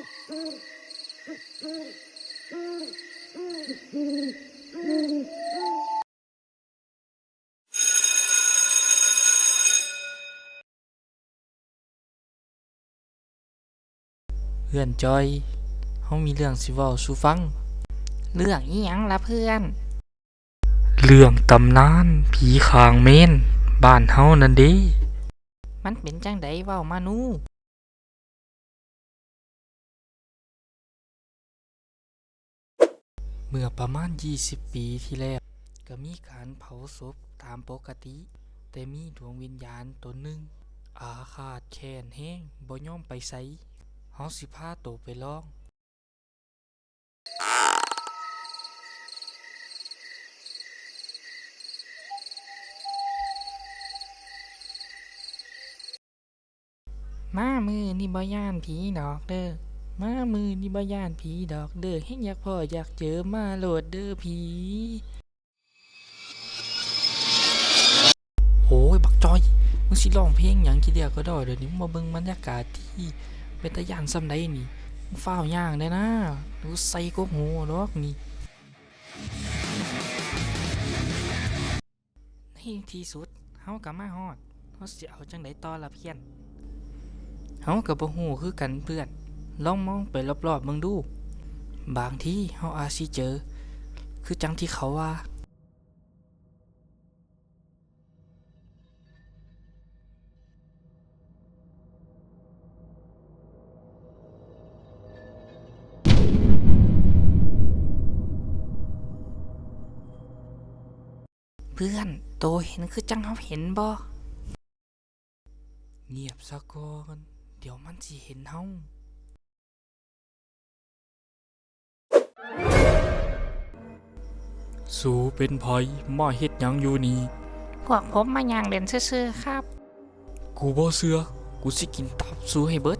เพื่อนจอยเฮามีเรื่องสิเว้าสู่ฟัง เรื่องอีหยังละเพื่อน เรื่องตำนานผีคางเมน บ้านเฮานั่นเด้มันเป็นจังไดเว้ามานู เมื่อประมาณ 20 ปีที่แล้วก็มีการเผาศพตามปกติ แต่มีดวงวิญญาณตนหนึ่ง อาฆาตแค้นแห้งบ่ยอมไปไสเฮาสิพาโตไปลองมามือนี่บ่ย่านผีดอกเด้อ มามือนี่บ่ย่านผีดอกเด้อเฮ็ดอยากพ่ออยากเจอมาโหลดเด้อผีโอ้ยบักจอยมึงสิร้องเพลงหยังทีเดียวก็ได้เดี๋ยวนี้มาเบิ่งบรรยากาศที่เป็นตะย่านซำใดนี่มึงฟ้าวย่างได้นะดูใส่ก็หูดอกนี่ในที่สุดเฮาก็มาฮอดเฮาสิเอาจังไดต่อละเพี้ยนเฮาก็บ่ฮู้คือกันเพื่อน ลองมองไปรอบๆเบิ่งดู บางที่เฮาอาจสิเจอ คือจังที่เขาว่าเพื่อนโตเห็นคือจังเฮาเห็นบ่ เงียบซะก่อน เดี๋ยวมันสิเห็นเฮา สูเป็นไผมาเฮ็ดหยังอยู่นี่ พวกผมมาย่างเล่นซื่อๆครับ กูบ่เชื่อกูสิกินตับสูให้เบิด